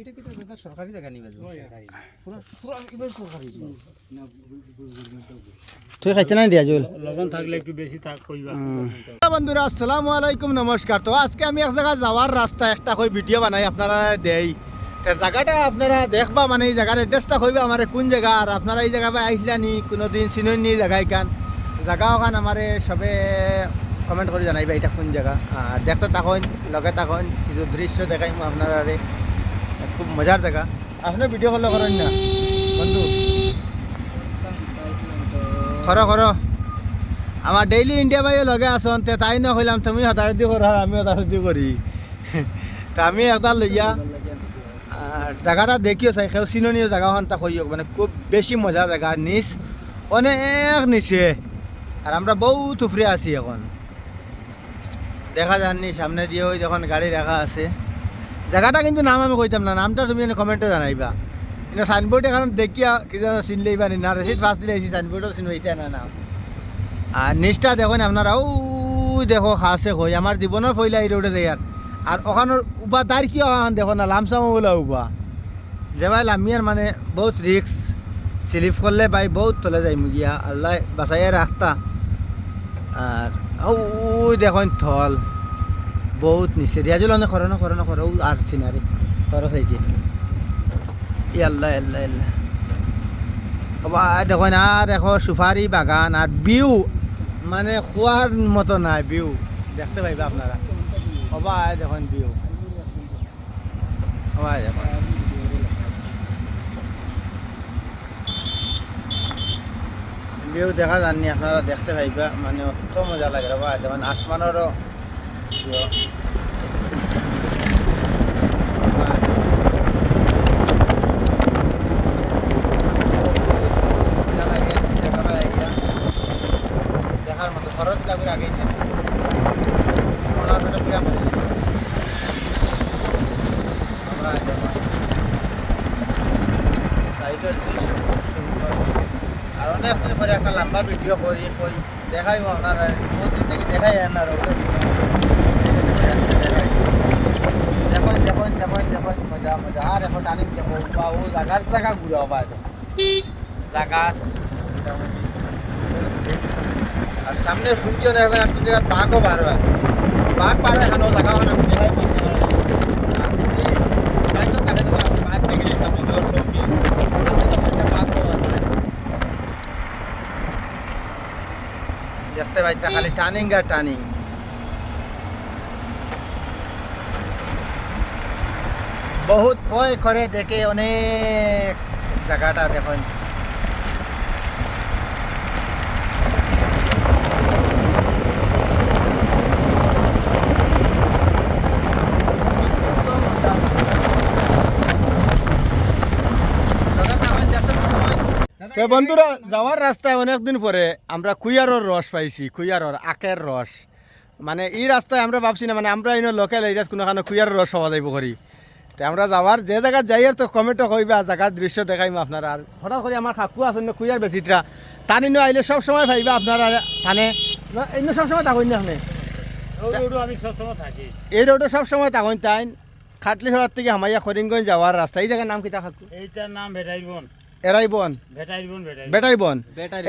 এটা কি দাদা সরকারি জায়গা নিবে পুরা পুরা এবার সরকারি তুই খাইতে নাই দিয়া জুল লবণ থাকলে একটু বেশি থাক কইবা। বন্ধুরা আসসালামু আলাইকুম নমস্কার। তো আজকে আমি এক জায়গা যাওয়ার রাস্তা একটা কই ভিডিও বানাই আপনারা দেই। তে জায়গাটা আপনারা দেখবা মানে এই জায়গার এড্রেসটা কইবা আমার কোন জায়গা আর আপনারা এই জায়গা আইসলা নি কোনোদিন চিনই নি জায়গা এখান জায়গা ওখান আমারে সবে কমেন্ট করে জানাইবা এটা কোন জায়গা। আর দেখতে থাকুন লগে থাকুন কিছু দৃশ্য দেখাই আপনারা খুব মজার জায়গা আপনি ভিডিও কল করেন না। বন্ধু। খর খর আমার ডেইলি ইন্ডিয়া ভাইও লগে আসন তে তাই না কইলাম তুমি হতার দি করা আমি হতার দি করি তা আমি একটা লইয়া জায়গাটা দেখিও চাই, সেও চিননীয় জায়গাখন তা কইও মানে খুব বেশি মজা জায়গা নিচ, অনেক নিচে। আর আমরা বহুত উফরে আছি এখন। দেখা যাননি, সামনে দিয়ে ওই যখন গাড়ি রাখা আছে। জায়গাটা কিন্তু নাম আমি কইতাম না, নামটা তুমি কমেন্টে জানাইবা। কিন্তু সাইনবোর্ডে কারণ দেখিয়া কি যেন চিনলেইবা নি রেসিড ফার্স্ট দিলে সাইনবোর্ডও চিনো এটা না নাম আর নিচটা দেখুন আপনারা ও দেখো খাসে কই আমার জীবনের ফইলা এই রোডে দেয়ার আর ওখানোর উবা তার কি ওখান দেখো না লামসাম বলে উবা। যে ভাই লামিয়ার মানে বহুত রিক্স স্লিপ করলে ভাই বহুত তলে যাই মুগিয়া আল্লাহ বাঁচাইয়া রাখতা আর ওই দেখুন থল। বহুত নিচে। দিয়া জল অনেক করো করো করো ও আর সিনারি খরচ হয়েছে ই আল্লাহ আল্লাহ আল্লাহ বা দেখুন আর দেখো সুপারি বাগান আর বিউ। মানে খোয়ার মতো নাই, বিউ। দেখতে পাইবা আপনারা। অবা, দেখুন বিউ। অবা, দেখুন। বিউ দেখা যাননি, আপনারা দেখতে পাইবা। মানে অত মজা লাগে। বা যেমন আসমানেরও view। অবা, মজা লাগে দেখা পাই আইয়া। দেখার মতো ঘরের কিতাবের আগেই না মনে হয় এটা বিরাম হয়ে গেছে। আমরা দেখো, সাইডের দৃশ্য খুব সুন্দর। আর অনেক দিন পরে একটা লম্বা ভিডিও করি কই দেখাইব আপনারা বহুত দিন থেকে দেখাই আর ওটা দেখুন দেখুন দেখুন দেখুন মজা মজা। আর এখন টানিং দেখো বা ও জাগার জায়গা ঘুরা বা জায়গা মোটামুটি। আর সামনে সূর্য দেখা যায় আপনি জায়গা বাঘও বার হয়। বাঘ বার হয় এখানেও জায়গা মানে আমি দেখাই বলতে পারি না। আর যদি বাইতো থাকে তো আপনি বাঘ দেখলে আপনি জোর সৌকি আছে তো ওইটা বাঘ পাওয়া যায় দেখতে পাইছা খালি টার্নিং আর টার্নিং বহুত ভয় করে দেখে অনেক জায়গাটা দেখুন। বন্ধুরা, যাওয়ার রাস্তায় অনেকদিন পরে আমরা কুইয়ারর রস পাইছি, কুইয়ারর আখের রস। মানে এই রাস্তায় আমরা ভাবছি না মানে আমরা ইনো লোকাল এরিয়াত কোনোখানে কুইয়ারর রস পাওয়া যাইব করি। তো আমরা যাওয়ার যে জায়গায় যাই আর তো কমেন্টও কইবা জায়গার দৃশ্য দেখাইম আপনারা। আর হঠাৎ করে আমার কাকু আছেন না কুইয়ার বেচিতরা। তান ইনো আইলে সব সময় ভাইবা আপনারা থানে। ইনো সব সময় থাকুন না এই রোডে সব সময় থাকুন তাই খাটলি সবার থেকে হামাইয়া করিমগঞ্জ যাওয়ার রাস্তা। এই জায়গার নাম কিতা কাকু? এইটার নাম ভেটাইর বন। এরাই বন। ভেটাইর বন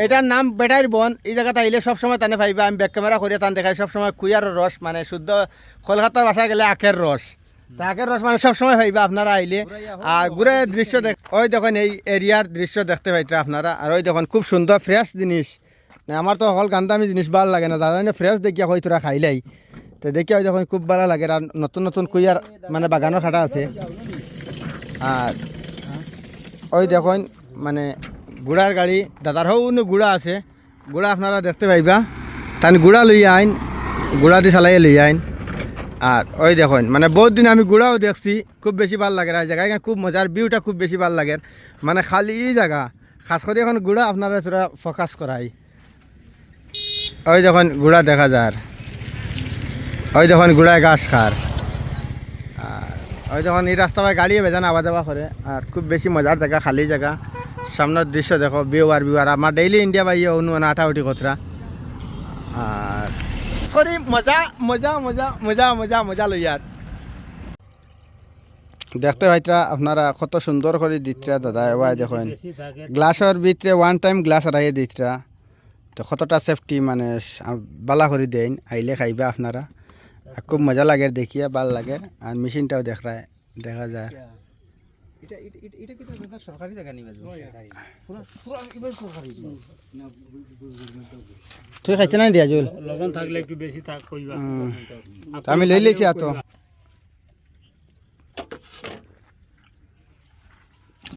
এটার নাম বেটার বন। এই জায়গাতে আইলে সবসময় তানে পাইবা আমি ব্যাক ক্যামেরা করে তান দেখাই সবসময় কুইয়ার রস মানে শুদ্ধ কলকাতার ভাষায় গেলে আখের রস। তা আখের রস মানে সবসময় পাইবা আপনারা আইলে। আর ঘুরে দৃশ্য দেখ ওই দেখুন এই এরিয়ার দৃশ্য দেখতে পাইতে আপনারা। আর ওই দেখুন খুব সুন্দর ফ্রেশ জিনিস। না আমার তো অকল গান্দামি জিনিস ভালো লাগে না দাদা ফ্রেশ দেখিয়া হই তোরা খাইলাই। তো দেখিয়া ওই দেখুন খুব ভালো লাগে। আর নতুন নতুন কুইয়ার মানে বাগানের খাটা আছে। আর ওই দেখুন মানে গুড়ার গাড়ি দাদার হও গুড়া আছে। গুড়া আপনারা দেখতে পাইবা। তান গুড়া লই আইন গুড়া দিয়ে চালাই লই আইন। আর ওই দেখুন মানে বহুত দিন আমি গুড়াও দেখছি, খুব বেশি ভালো লাগে আর জায়গা এখানে খুব মজার ভিউটা খুব বেশি ভালো লাগে। মানে খালি জায়গা, খাস করে এখন গুড়া আপনারা তোরা ফোকাস করাই। ওই দেখুন গুড়া দেখা যার। ওই দেখুন গুড়ায় ঘাস খার। আর ওই যখন এই রাস্তা পায় গাড়ি বেজান আওয়া যাওয়া করে। আর খুব বেশি মজার জায়গা, খালি জায়গা। সামনের দৃশ্য দেখো বিউ আর বিউ আর আমার ডেইলি ইন্ডিয়া পাই অনু আঠা উঠি কতরা। আর সরি, মজা মজা মজা মজা মজা মজা লই আর। দেখতে পাইতরা আপনারা কত সুন্দর করে দিতরা দাদা এবার দেখেন। গ্লাসের ভিতরে ওয়ান টাইম গ্লাস রাখিয়ে দিতরা। তো কতটা সেফটি মানে বালা করে দেন, আইলে খাইবা আপনারা। খুব মজা লাগে দেখিয়া, ভালো লাগে। আর মেশিনটাও দেখায়, দেখা যায়। এটা এটা- এটা- কি তো সরকারি জায়গা নিবে পুরো পুরো এবার সরকারি। তুই খাইছে না জল লবণ থাকলে একটু বেশি থাক কইবা। আমি লই লইছি আর তো।